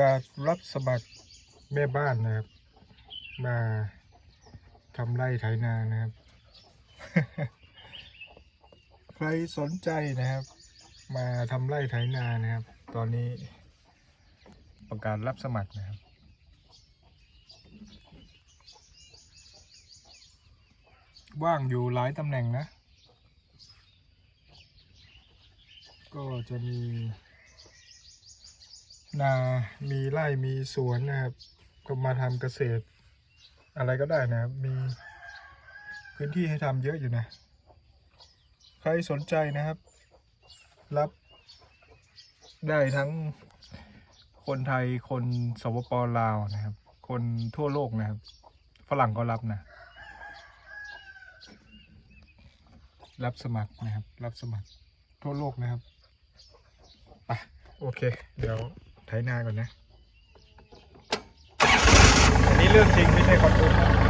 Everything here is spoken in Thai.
การรับสมัครแม่บ้านนะครับ มาทำไร่ไถนานะครับ ใครสนใจนะครับ มาทำไร่ไถนานะครับ ตอนนี้ประกาศรับสมัครนะครับว่างอยู่หลายตำแหน่งนะ ก็จะมี นามีไร่มีสวนนะครับ ก็มาทำเกษตร อะไรก็ได้นะครับ มีพื้นที่ให้ทำเยอะอยู่นะ ใครสนใจนะครับ รับได้ทั้งคนไทยคนสปปลาวนะครับ คนทั่วโลกนะครับ ฝรั่งก็รับนะ รับสมัครนะครับ รับสมัครทั่วโลกนะครับอะโอเค เดี๋ยว ไถนาก่อนนะอันนี้เรื่องจริงไม่ใช่คอนเทนต์